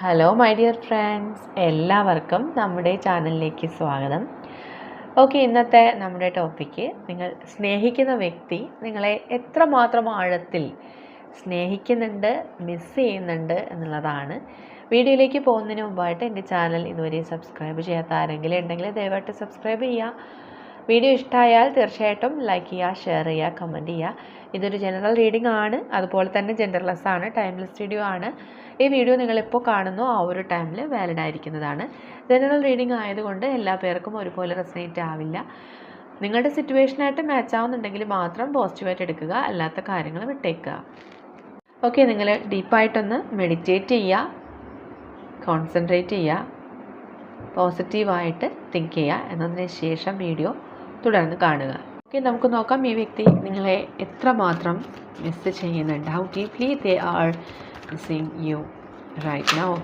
Hello my dear friends എല്ലാവർക്കും നമ്മുടെ ചാനലിലേക്ക് സ്വാഗതം. ഓക്കെ ഇന്നത്തെ നമ്മുടെ ടോപ്പിക്ക് നിങ്ങൾ സ്നേഹിക്കുന്ന വ്യക്തി നിങ്ങളെ എത്രമാത്രം ആഴത്തിൽ സ്നേഹിക്കുന്നുണ്ട് മിസ് ചെയ്യുന്നുണ്ട് എന്നുള്ളതാണ്. വീഡിയോയിലേക്ക് പോകുന്നതിന് മുമ്പായിട്ട് എന്റെ ചാനൽ ഇതുവരെ സബ്സ്ക്രൈബ് ചെയ്യാത്ത ആരെങ്കിലും ഉണ്ടെങ്കിൽ ദയവായിട്ട് സബ്സ്ക്രൈബ് ചെയ്യുക. വീഡിയോ ഇഷ്ടമായാൽ തീർച്ചയായിട്ടും ലൈക്ക് ചെയ്യുക ഷെയർ ചെയ്യുക കമന്റ് ചെയ്യുക. ഇതൊരു ജനറൽ റീഡിംഗ് ആണ്. അതുപോലെ തന്നെ ജെൻഡർലെസ് ആണ് ടൈംലെസ് വീഡിയോ ആണ്. ഈ വീഡിയോ നിങ്ങളിപ്പോൾ കാണുന്നു ആ ഒരു ടൈമിൽ വാലിഡ് ആയിരിക്കുന്നതാണ്. ജനറൽ റീഡിംഗ് ആയതുകൊണ്ട് എല്ലാ പേർക്കും ഒരുപോലെ റെസനേറ്റ് ആവില്ല. നിങ്ങളുടെ സിറ്റുവേഷനായിട്ട് മാച്ച് ആവുന്നുണ്ടെങ്കിൽ മാത്രം പോസിറ്റീവായിട്ട് എടുക്കുക അല്ലാത്ത കാര്യങ്ങൾ വിട്ടേക്കുക. ഓക്കെ നിങ്ങൾ ഡീപ്പായിട്ടൊന്ന് മെഡിറ്റേറ്റ് ചെയ്യുക കോൺസെൻട്രേറ്റ് ചെയ്യുക പോസിറ്റീവായിട്ട് തിങ്ക് ചെയ്യുക എന്നതിന് ശേഷം വീഡിയോ തുടർന്ന് കാണുക. ഓക്കെ നമുക്ക് നോക്കാം. ഈ വ്യക്തി നിങ്ങളെ എത്രമാത്രം മിസ് ചെയ്യുന്നുണ്ട്? How deeply they are missing you right now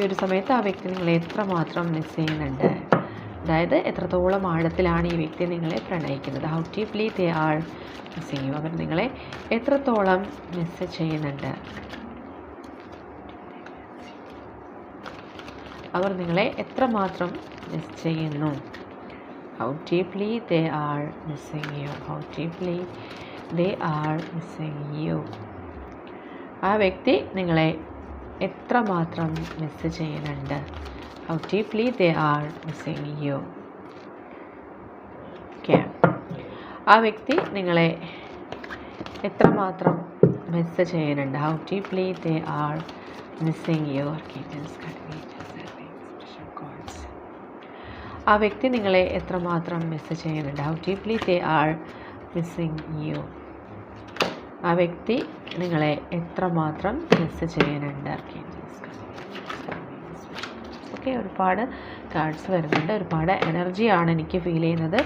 ഈ ഒരു സമയത്ത് ആ വ്യക്തി നിങ്ങളെ എത്രമാത്രം മിസ് ചെയ്യുന്നുണ്ട്? അതായത് എത്രത്തോളം ആഴത്തിലാണ് ഈ വ്യക്തി നിങ്ങളെ പ്രണയിക്കുന്നത്? How deeply they are missing you അവർ നിങ്ങളെ എത്രത്തോളം മിസ് ചെയ്യുന്നുണ്ട്? അവർ നിങ്ങളെ എത്രമാത്രം മിസ് ചെയ്യുന്നു? How deeply they are missing you, how deeply they are missing you. ആ വ്യക്തി നിങ്ങളെ എത്രമാത്രം മിസ് ചെയ്യുന്നുണ്ട്? How deeply they are missing you okay ആ വ്യക്തി നിങ്ങളെ എത്രമാത്രം മിസ് ചെയ്യുന്നുണ്ട്? How deeply they are missing you ആ വ്യക്തി നിങ്ങളെ എത്രമാത്രം മിസ് ചെയ്യുന്നുണ്ട്? How deeply they are missing you ആ വ്യക്തി നിങ്ങളെ എത്രമാത്രം മിസ് ചെയ്യുന്നുണ്ട്? ഓക്കെ ഒരുപാട് കാർഡ്സ് വരുന്നുണ്ട്. ഒരുപാട് എനർജിയാണ് എനിക്ക് ഫീൽ ചെയ്യുന്നത്.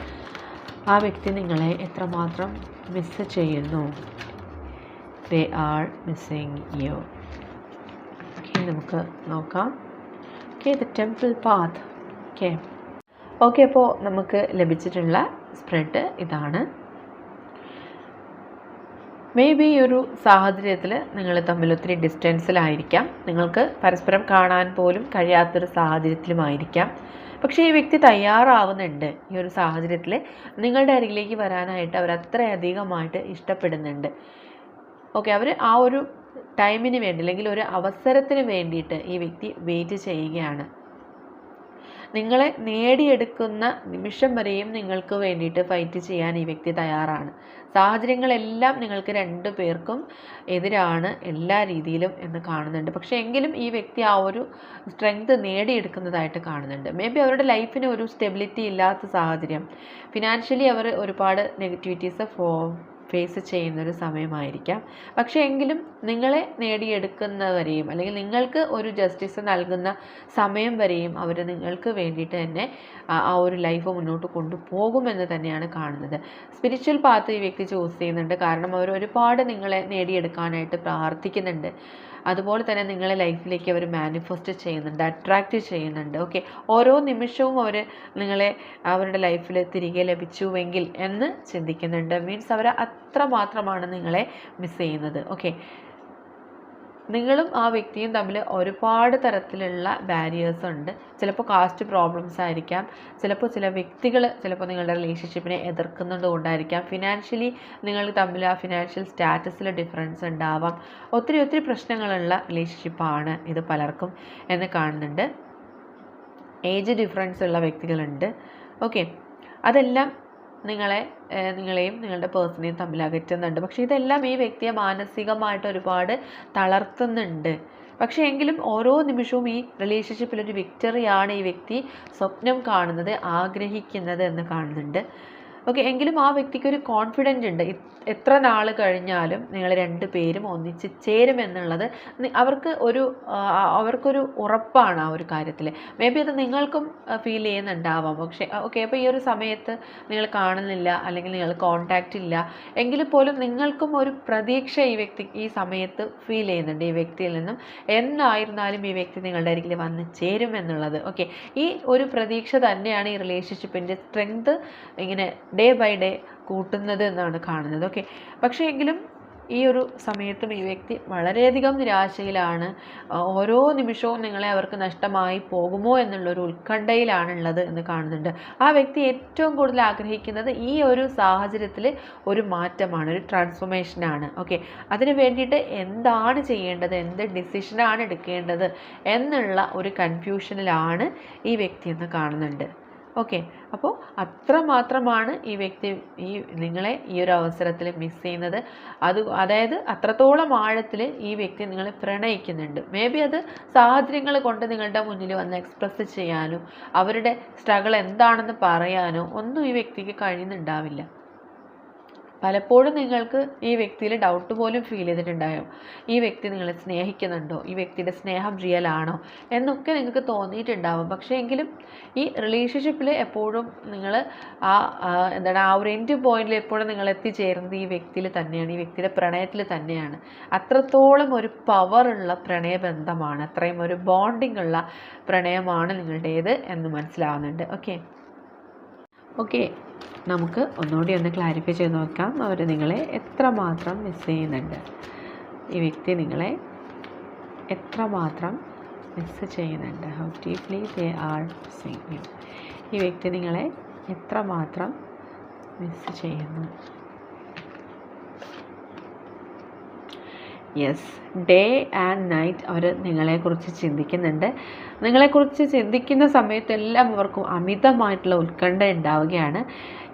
ആ വ്യക്തി നിങ്ങളെ എത്രമാത്രം മിസ് ചെയ്യുന്നു? They are missing you okay നമുക്ക് നോക്കാം. Okay the temple path okay okay അപ്പോൾ നമുക്ക് ലഭിച്ചിട്ടുള്ള സ്പ്രെഡ് ഇതാണ്. മേ ബി ഒരു സാഹചര്യത്തിൽ നിങ്ങൾ തമ്മിൽ ഒത്തിരി ഡിസ്റ്റൻസിലായിരിക്കാം. നിങ്ങൾക്ക് പരസ്പരം കാണാൻ പോലും കഴിയാത്തൊരു സാഹചര്യത്തിലുമായിരിക്കാം. പക്ഷേ ഈ വ്യക്തി തയ്യാറാവുന്നുണ്ട്. ഈ ഒരു സാഹചര്യത്തിൽ നിങ്ങളുടെ അരികിലേക്ക് വരാനായിട്ട് അവർ അത്രയധികമായിട്ട് ഇഷ്ടപ്പെടുന്നുണ്ട്. ഓക്കെ അവർ ആ ഒരു ടൈമിന് വേണ്ടി അല്ലെങ്കിൽ ഒരു അവസരത്തിന് വേണ്ടിയിട്ട് ഈ വ്യക്തി വെയിറ്റ് ചെയ്യുകയാണ്. നിങ്ങളെ നേടിയെടുക്കുന്ന നിമിഷം വരെയും നിങ്ങൾക്ക് വേണ്ടിയിട്ട് ഫൈറ്റ് ചെയ്യാൻ ഈ വ്യക്തി തയ്യാറാണ്. സാഹചര്യങ്ങളെല്ലാം നിങ്ങൾക്ക് രണ്ടു പേർക്കും എതിരാണ് എല്ലാ രീതിയിലും എന്ന് കാണുന്നുണ്ട്. പക്ഷേ എങ്കിലും ഈ വ്യക്തി ആ ഒരു സ്ട്രെങ്ത് നേടിയെടുക്കുന്നതായിട്ട് കാണുന്നുണ്ട്. മേ ബി അവരുടെ ലൈഫിന് ഒരു സ്റ്റെബിലിറ്റി ഇല്ലാത്ത സാഹചര്യം. ഫിനാൻഷ്യലി അവർ ഒരുപാട് നെഗറ്റിവിറ്റീസ് ഫേസ് ചെയ്യുന്ന ഒരു സമയമായിരിക്കാം. പക്ഷേ എങ്കിലും നിങ്ങളെ നേടിയെടുക്കുന്നവരെയും അല്ലെങ്കിൽ നിങ്ങൾക്ക് ഒരു ജസ്റ്റിസ് നൽകുന്ന സമയം വരെയും അവർ നിങ്ങൾക്ക് വേണ്ടിയിട്ട് തന്നെ ആ ഒരു ലൈഫ് മുന്നോട്ട് കൊണ്ടുപോകുമെന്ന് തന്നെയാണ് കാണുന്നത്. സ്പിരിച്വൽ പാത്ത് ഈ വ്യക്തി ചൂസ് ചെയ്യുന്നുണ്ട്. കാരണം അവർ ഒരുപാട് നിങ്ങളെ നേടിയെടുക്കാനായിട്ട് പ്രാർത്ഥിക്കുന്നുണ്ട്. അതുപോലെ തന്നെ നിങ്ങളെ ലൈഫിലേക്ക് അവർ മാനിഫെസ്റ്റ് ചെയ്യുന്നുണ്ട് അട്രാക്റ്റ് ചെയ്യുന്നുണ്ട്. ഓക്കെ ഓരോ നിമിഷവും അവർ നിങ്ങളെ അവരുടെ ലൈഫിൽ തിരികെ ലഭിച്ചുവെങ്കിൽ എന്ന് ചിന്തിക്കുന്നുണ്ട്. മീൻസ് അവർ അത്രമാത്രമാണ് നിങ്ങളെ മിസ് ചെയ്യുന്നത്. ഓക്കെ നിങ്ങളും ആ വ്യക്തിയും തമ്മിൽ ഒരുപാട് തരത്തിലുള്ള ബാരിയേഴ്സ് ഉണ്ട്. ചിലപ്പോൾ കാസ്റ്റ് പ്രോബ്ലംസ് ആയിരിക്കാം. ചിലപ്പോൾ ചില വ്യക്തികൾ ചിലപ്പോൾ നിങ്ങളുടെ റിലേഷൻഷിപ്പിനെ എതിർക്കുന്നത് കൊണ്ടായിരിക്കാം. ഫിനാൻഷ്യലി നിങ്ങൾ തമ്മിൽ ആ ഫിനാൻഷ്യൽ സ്റ്റാറ്റസിൽ ഡിഫറൻസ് ഉണ്ടാവാം. ഒത്തിരി ഒത്തിരി പ്രശ്നങ്ങളുള്ള റിലേഷൻഷിപ്പാണ് ഇത് പലർക്കും എന്ന് കാണുന്നുണ്ട്. ഏജ് ഡിഫറൻസ് ഉള്ള വ്യക്തികളുണ്ട്. ഓക്കെ അതെല്ലാം നിങ്ങളെ നിങ്ങളെയും നിങ്ങളുടെ പേഴ്സണെയും തമ്മിൽ അകറ്റുന്നുണ്ട്. പക്ഷേ ഇതെല്ലാം ഈ വ്യക്തിയെ മാനസികമായിട്ട് ഒരുപാട് തളർത്തുന്നുണ്ട്. പക്ഷേ എങ്കിലും ഓരോ നിമിഷവും ഈ റിലേഷൻഷിപ്പിൽ ഒരു വിക്ടറിയാണ് ഈ വ്യക്തി സ്വപ്നം കാണുന്നത് ആഗ്രഹിക്കുന്നത് എന്ന് കാണുന്നുണ്ട്. ഓക്കെ എങ്കിലും ആ വ്യക്തിക്ക് ഒരു കോൺഫിഡന്റ് ഉണ്ട് എത്ര നാൾ കഴിഞ്ഞാലും നിങ്ങൾ രണ്ട് പേരും ഒന്നിച്ച് ചേരുമെന്നുള്ളത് അവർക്ക് ഒരു അവർക്കൊരു ഉറപ്പാണ് ആ ഒരു കാര്യത്തിൽ മേ ബി അത് നിങ്ങൾക്കും ഫീൽ ചെയ്യുന്നുണ്ടാവാം. പക്ഷേ ഓക്കെ അപ്പോൾ ഈ ഒരു സമയത്ത് നിങ്ങൾ കാണുന്നില്ല അല്ലെങ്കിൽ നിങ്ങൾ കോണ്ടാക്റ്റ് ഇല്ല എങ്കിൽ പോലും നിങ്ങൾക്കും ഒരു പ്രതീക്ഷ ഈ വ്യക്തി ഈ സമയത്ത് ഫീൽ ചെയ്യുന്നുണ്ട് ഈ വ്യക്തിയിൽ നിന്നും. എന്നായിരുന്നാലും ഈ വ്യക്തി നിങ്ങളുടെ അരികിൽ വന്ന് ചേരുമെന്നുള്ളത് ഓക്കെ ഈ ഒരു പ്രതീക്ഷ തന്നെയാണ് ഈ റിലേഷൻഷിപ്പിന്റെ സ്ട്രെങ്ത് ഇങ്ങനെ ഡേ ബൈ ഡേ കൂട്ടുന്നത് എന്നാണ് കാണുന്നത്. ഓക്കെ പക്ഷേ എങ്കിലും ഈ ഒരു സമയത്തും ഈ വ്യക്തി വളരെയധികം നിരാശയിലാണ്. ഓരോ നിമിഷവും നിങ്ങളെ അവർക്ക് നഷ്ടമായി പോകുമോ എന്നുള്ളൊരു ഉത്കണ്ഠയിലാണുള്ളത് എന്ന് കാണുന്നുണ്ട്. ആ വ്യക്തി ഏറ്റവും കൂടുതൽ ആഗ്രഹിക്കുന്നത് ഈ ഒരു സാഹചര്യത്തിൽ ഒരു മാറ്റമാണ് ഒരു ട്രാൻസ്ഫോർമേഷനാണ് ഓക്കെ അതിന് വേണ്ടിയിട്ട് എന്താണ് ചെയ്യേണ്ടത്? എന്ത് ഡിസിഷനാണ് എടുക്കേണ്ടത്? എന്നുള്ള ഒരു കൺഫ്യൂഷനിലാണ് ഈ വ്യക്തി എന്ന് കാണുന്നുണ്ട്. ഓക്കെ അപ്പോൾ അത്രമാത്രമാണ് ഈ വ്യക്തി ഈ നിങ്ങളെ ഈ ഒരു അവസരത്തിൽ മിസ് ചെയ്യുന്നത്. അത് അതായത് അത്രത്തോളം ആഴത്തിൽ ഈ വ്യക്തി നിങ്ങളെ പ്രണയിക്കുന്നുണ്ട്. മേ ബി അത് സാഹചര്യങ്ങൾ കൊണ്ട് നിങ്ങളുടെ മുന്നിൽ വന്ന് എക്സ്പ്രസ് ചെയ്യാനോ അവരുടെ സ്ട്രഗിൾ എന്താണെന്ന് പറയാനോ ഒന്നും ഈ വ്യക്തിക്ക് കഴിയുന്നുണ്ടാവില്ല. പലപ്പോഴും നിങ്ങൾക്ക് ഈ വ്യക്തിയിൽ ഡൗട്ട് പോലും ഫീൽ ചെയ്തിട്ടുണ്ടാകും. ഈ വ്യക്തി നിങ്ങളെ സ്നേഹിക്കുന്നുണ്ടോ? ഈ വ്യക്തിയുടെ സ്നേഹം റിയൽ ആണോ? എന്നൊക്കെ നിങ്ങൾക്ക് തോന്നിയിട്ടുണ്ടാവും പക്ഷേ എങ്കിലും ഈ റിലേഷൻഷിപ്പിൽ എപ്പോഴും നിങ്ങൾ ആ എന്താണ് ആ ഒരു എൻഡ് പോയിന്റിൽ എപ്പോഴും നിങ്ങൾ എത്തിച്ചേരുന്നത് ഈ വ്യക്തിയിൽ തന്നെയാണ്. ഈ വ്യക്തിയുടെ പ്രണയത്തിൽ തന്നെയാണ്. അത്രത്തോളം ഒരു പവറുള്ള പ്രണയബന്ധമാണ് അത്രയും ഒരു ബോണ്ടിങ് ഉള്ള പ്രണയമാണ് നിങ്ങളുടേത് എന്ന് മനസ്സിലാവുന്നുണ്ട്. ഓക്കെ ഓക്കെ നമുക്ക് ഒന്നുകൂടി ഒന്ന് ക്ലാരിഫൈ ചെയ്ത് നോക്കാം. അവർ നിങ്ങളെ എത്രമാത്രം മിസ് ചെയ്യുന്നുണ്ട്? ഈ വ്യക്തി നിങ്ങളെ എത്രമാത്രം മിസ് ചെയ്യുന്നുണ്ട്? How deeply they are missing you ഈ വ്യക്തി നിങ്ങളെ എത്രമാത്രം മിസ് ചെയ്യുന്നു? യെസ് ഡേ ആൻഡ് നൈറ്റ് അവർ നിങ്ങളെക്കുറിച്ച് ചിന്തിക്കുന്നുണ്ട്. നിങ്ങളെക്കുറിച്ച് ചിന്തിക്കുന്ന സമയത്തെല്ലാം അവർക്കും അമിതമായിട്ടുള്ള ഉത്കണ്ഠ ഉണ്ടാവുകയാണ്.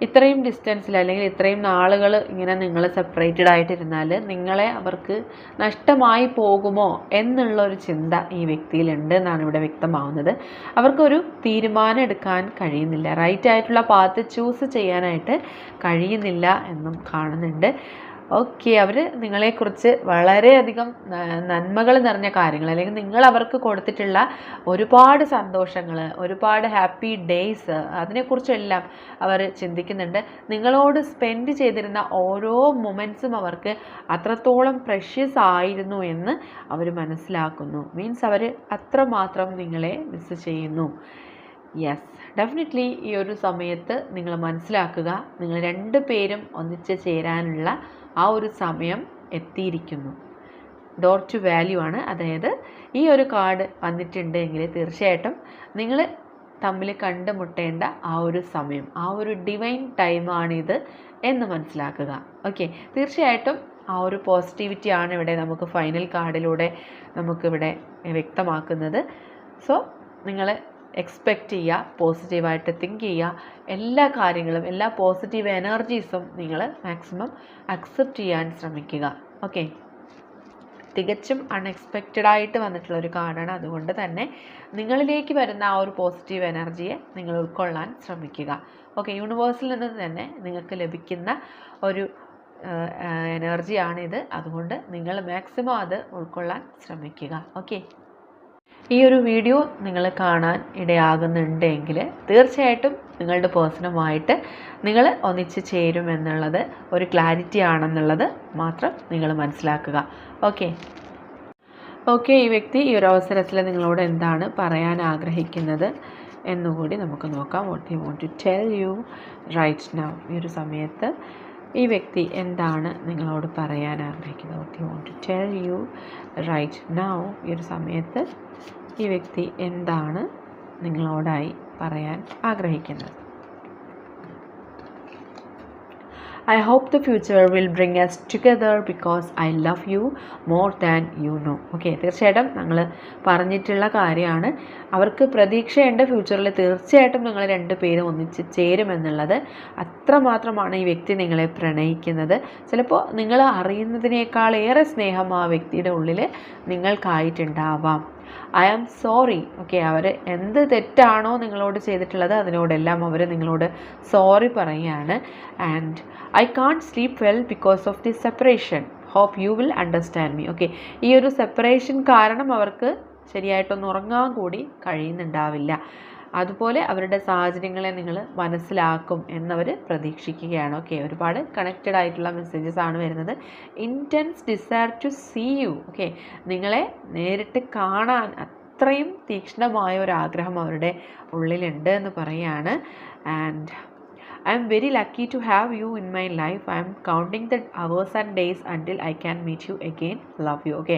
ഇത്രയും ഡിസ്റ്റൻസിൽ അല്ലെങ്കിൽ ഇത്രയും നാളുകൾ ഇങ്ങനെ നിങ്ങൾ സെപ്പറേറ്റഡ് ആയിട്ടിരുന്നാൽ നിങ്ങളെ അവർക്ക് നഷ്ടമായി പോകുമോ എന്നുള്ള ഒരു ചിന്ത ഈ വ്യക്തിയിലുണ്ട് എന്നാണ് ഇവിടെ വ്യക്തമാവുന്നത്. അവർക്കൊരു തീരുമാനം എടുക്കാൻ കഴിയുന്നില്ല. റൈറ്റ് ആയിട്ടുള്ള പാത്ത് ചൂസ് ചെയ്യാനായിട്ട് കഴിയുന്നില്ല എന്നും കാണുന്നുണ്ട്. ഓക്കെ അവർ നിങ്ങളെക്കുറിച്ച് വളരെയധികം നന്മകൾ നിറഞ്ഞ കാര്യങ്ങൾ അല്ലെങ്കിൽ നിങ്ങൾ അവർക്ക് കൊടുത്തിട്ടുള്ള ഒരുപാട് സന്തോഷങ്ങൾ ഒരുപാട് ഹാപ്പി ഡേയ്സ് അതിനെക്കുറിച്ചെല്ലാം അവർ ചിന്തിക്കുന്നുണ്ട്. നിങ്ങളോട് സ്പെൻഡ് ചെയ്തിരുന്ന ഓരോ മൊമെന്റ്സും അവർക്ക് അത്രത്തോളം പ്രഷ്യസ് ആയിരുന്നു എന്ന് അവർ മനസ്സിലാക്കുന്നു. മീൻസ് അവർ അത്രമാത്രം നിങ്ങളെ മിസ് ചെയ്യുന്നു. യെസ് ഡെഫിനറ്റ്ലി ഈ ഒരു സമയത്ത് നിങ്ങൾ മനസ്സിലാക്കുക നിങ്ങൾ രണ്ട് പേരും ഒന്നിച്ച് ചേരാനുള്ള ആ ഒരു സമയം എത്തിയിരിക്കുന്നു. ഡോർ ടു വാല്യൂ ആണ്. അതായത് ഈ ഒരു കാർഡ് വന്നിട്ടുണ്ട് എങ്കിൽ തീർച്ചയായിട്ടും നിങ്ങൾ തമ്മിൽ കണ്ടുമുട്ടേണ്ട ആ ഒരു സമയം ആ ഒരു ഡിവൈൻ ടൈമാണിത് എന്ന് മനസ്സിലാക്കുക. ഓക്കെ തീർച്ചയായിട്ടും ആ ഒരു പോസിറ്റിവിറ്റി ആണ് ഇവിടെ നമുക്ക് ഫൈനൽ കാർഡിലൂടെ നമുക്കിവിടെ വ്യക്തമാക്കുന്നത്. സോ നിങ്ങൾ എക്സ്പെക്റ്റ് ചെയ്യുക പോസിറ്റീവായിട്ട് തിങ്ക് ചെയ്യുക. എല്ലാ കാര്യങ്ങളും എല്ലാ പോസിറ്റീവ് എനർജീസും നിങ്ങൾ മാക്സിമം അക്സെപ്റ്റ് ചെയ്യാൻ ശ്രമിക്കുക. ഓക്കെ തികച്ചും അൺഎക്സ്പെക്റ്റഡ് ആയിട്ട് വന്നിട്ടുള്ള ഒരു കാർഡാണ്. അതുകൊണ്ട് തന്നെ നിങ്ങളിലേക്ക് വരുന്ന ആ ഒരു പോസിറ്റീവ് എനർജിയെ നിങ്ങൾ ഉൾക്കൊള്ളാൻ ശ്രമിക്കുക. ഓക്കെ യൂണിവേഴ്സിൽ നിന്ന് തന്നെ നിങ്ങൾക്ക് ലഭിക്കുന്ന ഒരു എനർജിയാണിത് അതുകൊണ്ട് നിങ്ങൾ മാക്സിമം അത് ഉൾക്കൊള്ളാൻ ശ്രമിക്കുക. ഓക്കെ ഈ ഒരു വീഡിയോ നിങ്ങൾ കാണാൻ ഇടയാകുന്നുണ്ടെങ്കിൽ തീർച്ചയായിട്ടും നിങ്ങളുടെ പേഴ്സണുമായിട്ട് നിങ്ങൾ ഒന്നിച്ച് ചേരുമെന്നുള്ളത് ഒരു ക്ലാരിറ്റി ആണെന്നുള്ളത് മാത്രം നിങ്ങൾ മനസ്സിലാക്കുക. ഓക്കെ. ഓക്കെ ഈ വ്യക്തി ഈ ഒരു അവസരത്തിൽ നിങ്ങളോട് എന്താണ് പറയാൻ ആഗ്രഹിക്കുന്നത് എന്നുകൂടി നമുക്ക് നോക്കാം. What you want to tell you right now ഈ ഒരു സമയത്ത് ഈ വ്യക്തി എന്താണ് നിങ്ങളോട് പറയാൻ ആഗ്രഹിക്കുന്നത്? You want to tell you right now ഈ ഒരു സമയത്ത് ഈ വ്യക്തി എന്താണ് നിങ്ങളോടായി പറയാൻ ആഗ്രഹിക്കുന്നത്? I hope the future will bring us together because I love you more than you know okay തീർച്ചയായിട്ടും ഞങ്ങൾ പറഞ്ഞിട്ടുള്ള കാര്യമാണ്. അവർക്ക് പ്രതീക്ഷയുണ്ട് ഫ്യൂച്ചറിൽ തീർച്ചയായിട്ടും നിങ്ങൾ രണ്ട് പേരും ഒന്നിച്ച് ചേരുമെന്നുള്ളത് അത്രമാത്രമാണ് ഈ വ്യക്തി നിങ്ങളെ പ്രണയിക്കുന്നത്. ചിലപ്പോൾ നിങ്ങൾ അറിയുന്നതിനേക്കാൾ ഏറെ സ്നേഹം ആ വ്യക്തിയുടെ ഉള്ളിൽ നിങ്ങൾക്കായിട്ടുണ്ടാവാം. I am sorry. ഓക്കെ അവർ എന്ത് തെറ്റാണോ നിങ്ങളോട് ചെയ്തിട്ടുള്ളത് അതിനോടെല്ലാം അവർ നിങ്ങളോട് സോറി പറയുകയാണ് and I can't sleep well because of the separation hope you will understand me okay ഈ ഒരു സെപ്പറേഷൻ കാരണം അവർക്ക് ശരിയായിട്ടൊന്ന് ഉറങ്ങാൻ കൂടി കഴിയുന്നുണ്ടാവില്ല. അതുപോലെ അവരുടെ സാഹചര്യങ്ങളെ നിങ്ങൾ മനസ്സിലാക്കും എന്നവർ പ്രതീക്ഷിക്കുകയാണ്. ഓക്കെ ഒരുപാട് കണക്റ്റഡ് ആയിട്ടുള്ള മെസ്സേജസ് ആണ് വരുന്നത്. Intense desire to see you okay നിങ്ങളെ നേരിട്ട് കാണാൻ അത്രയും തീക്ഷ്ണമായ ഒരു ആഗ്രഹം അവരുടെ ഉള്ളിലുണ്ട് എന്ന് പറയുകയാണ്. And I'm very lucky to have you in my life I'm counting the hours and days until I can meet you again love you okay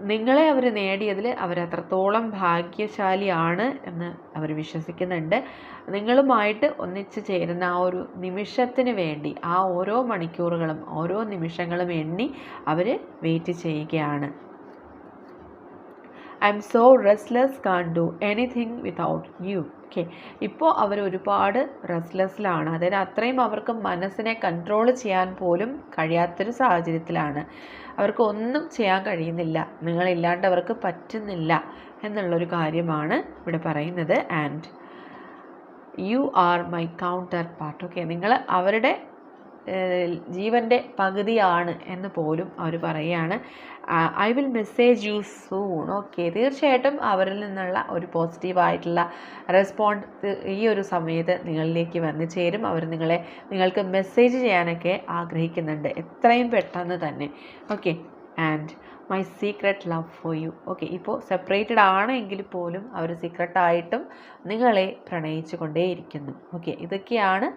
നിങ്ങളെ അവർ നേടിയതിൽ അത്രത്തോളം ഭാഗ്യശാലിയാണ് എന്ന് അവർ വിശ്വസിക്കുന്നുണ്ട്. നിങ്ങളുമായിട്ട് ഒന്നിച്ച് ചേരുന്ന ആ ഒരു നിമിഷത്തിന് വേണ്ടി ആ ഓരോ മണിക്കൂറുകളും ഓരോ നിമിഷങ്ങളും എണ്ണി അവർ വെയിറ്റ് ചെയ്യുകയാണ്. I'm so restless can't do anything without you okay ഇപ്പോൾ അവർ ഒരുപാട് റെസ്ലെസ്സിലാണ് അതായത് അത്രയും അവർക്ക് മനസ്സിനെ കൺട്രോൾ ചെയ്യാൻ പോലും കഴിയാത്തൊരു സാഹചര്യത്തിലാണ്. അവർക്ക് ഒന്നും ചെയ്യാൻ കഴിയുന്നില്ല. നിങ്ങളില്ലാണ്ട് അവർക്ക് പറ്റുന്നില്ല എന്നുള്ളൊരു കാര്യമാണ് ഇവിടെ പറയുന്നത്. And you are my counterpart okay നിങ്ങൾ അവരുടെ ജീവന്റെ പകുതിയാണ് എന്ന് പോലും അവർ പറയുകയാണ്. I will message you soon okay തീർച്ചയായിട്ടും അവരിൽ നിന്നുള്ള ഒരു പോസിറ്റീവായിട്ടുള്ള റെസ്പോണ്ട് ഈ ഒരു സമയത്ത് നിങ്ങളിലേക്ക് വന്നു ചേരും. അവർ നിങ്ങളെ നിങ്ങൾക്ക് മെസ്സേജ് ചെയ്യാനൊക്കെ ആഗ്രഹിക്കുന്നുണ്ട്. എത്രയും പെട്ടെന്ന് തന്നെ. Okay and my secret love for you okay ഇപ്പോൾ സെപ്പറേറ്റഡ് ആണെങ്കിൽ പോലും അവർ സീക്രട്ടായിട്ടും നിങ്ങളെ പ്രണയിച്ചു കൊണ്ടേയിരിക്കുന്നു. ഓക്കെ ഇതൊക്കെയാണ്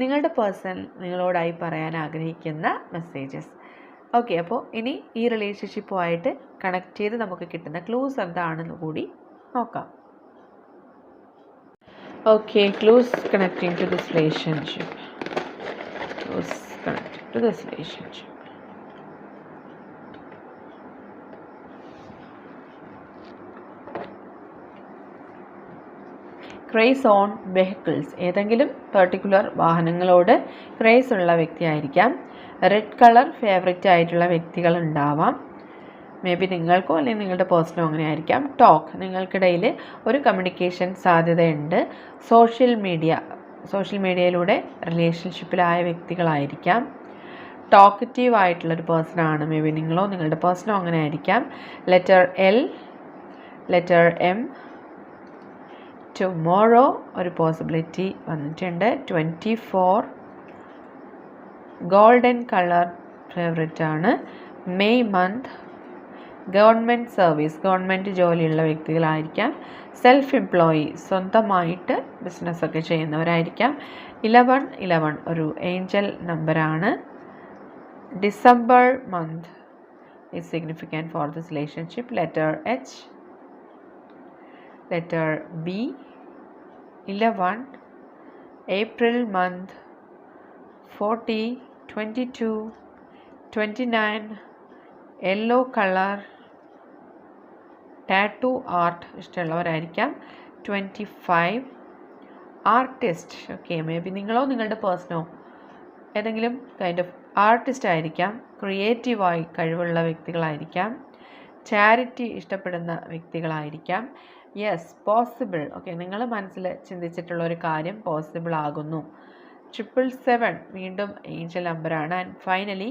നിങ്ങളുടെ പേഴ്സൺ നിങ്ങളോടായി പറയാൻ ആഗ്രഹിക്കുന്ന മെസ്സേജസ് ഓക്കെ അപ്പോൾ ഇനി ഈ റിലേഷൻഷിപ്പുമായിട്ട് കണക്ട് ചെയ്ത് നമുക്ക് കിട്ടുന്ന ക്ലൂസ് എന്താണെന്ന് കൂടി നോക്കാം. Okay clues connecting to this relationship clues connecting to this relationship craze on vehicles ഏതെങ്കിലും പെർട്ടിക്കുലർ വാഹനങ്ങളോട് ക്രേസ് ഉള്ള വ്യക്തിയായിരിക്കാം. റെഡ് കളർ ഫേവറേറ്റ് ആയിട്ടുള്ള വ്യക്തികൾ ഉണ്ടാവാം. മേ ബി നിങ്ങൾക്കോ അല്ലെങ്കിൽ നിങ്ങളുടെ പേഴ്സണോ അങ്ങനെ ആയിരിക്കാം. ടോക്ക് നിങ്ങൾക്കിടയിൽ ഒരു കമ്മ്യൂണിക്കേഷൻ സാധ്യതയുണ്ട്. സോഷ്യൽ മീഡിയ സോഷ്യൽ മീഡിയയിലൂടെ റിലേഷൻഷിപ്പിലായ വ്യക്തികളായിരിക്കാം. ടോക്കറ്റീവ് ആയിട്ടുള്ളൊരു പേഴ്സണാണ് മേ ബി നിങ്ങളോ നിങ്ങളുടെ പേഴ്സണോ അങ്ങനെ ആയിരിക്കാം. Letter L letter M tomorrow ഒരു പോസിബിലിറ്റി വന്നിട്ടുണ്ട്. Twenty four golden colour favourite ആണ്. May month government service government ജോലിയുള്ള വ്യക്തികളായിരിക്കാം. സെൽഫ് എംപ്ലോയി സ്വന്തമായിട്ട് ബിസിനസ്സൊക്കെ ചെയ്യുന്നവരായിരിക്കാം. ഇലവൺ ഇലവൺ ഒരു ഏഞ്ചൽ നമ്പറാണ് December month is significant for this relationship letter H letter b 11 april month 40 22 29 yellow colour tattoo art ഇഷ്ടമുള്ളവരായിരിക്കാം. Twenty five artist. Okay maybe നിങ്ങളോ നിങ്ങളുടെ പേഴ്സണോ ഏതെങ്കിലും കൈൻഡ് ഓഫ് ആർട്ടിസ്റ്റ് ആയിരിക്കാം. ക്രിയേറ്റീവായി കഴിവുള്ള വ്യക്തികളായിരിക്കാം. ചാരിറ്റി ഇഷ്ടപ്പെടുന്ന വ്യക്തികളായിരിക്കാം. യെസ് പോസിബിൾ ഓക്കെ നിങ്ങൾ മനസ്സിൽ ചിന്തിച്ചിട്ടുള്ള ഒരു കാര്യം പോസിബിൾ ആകുന്നു. ട്രിപ്പിൾ സെവൻ വീണ്ടും ഏഞ്ചൽ നമ്പറാണ് and finally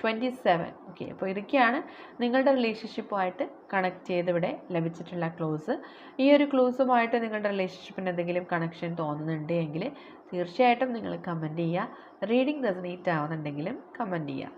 twenty seven okay അപ്പോൾ ഇതൊക്കെയാണ് നിങ്ങളുടെ റിലേഷൻഷിപ്പുമായിട്ട് കണക്ട് ചെയ്തിവിടെ ലഭിച്ചിട്ടുള്ള ക്ലോസ് ഈ ഒരു ക്ലോസുമായിട്ട് നിങ്ങളുടെ റിലേഷൻഷിപ്പിന് എന്തെങ്കിലും കണക്ഷൻ തോന്നുന്നുണ്ട് എങ്കിൽ തീർച്ചയായിട്ടും നിങ്ങൾ കമന്റ് ചെയ്യുക. റീഡിംഗ് റെസനേറ്റ് ആവുന്നുണ്ടെങ്കിലും കമന്റ് ചെയ്യുക.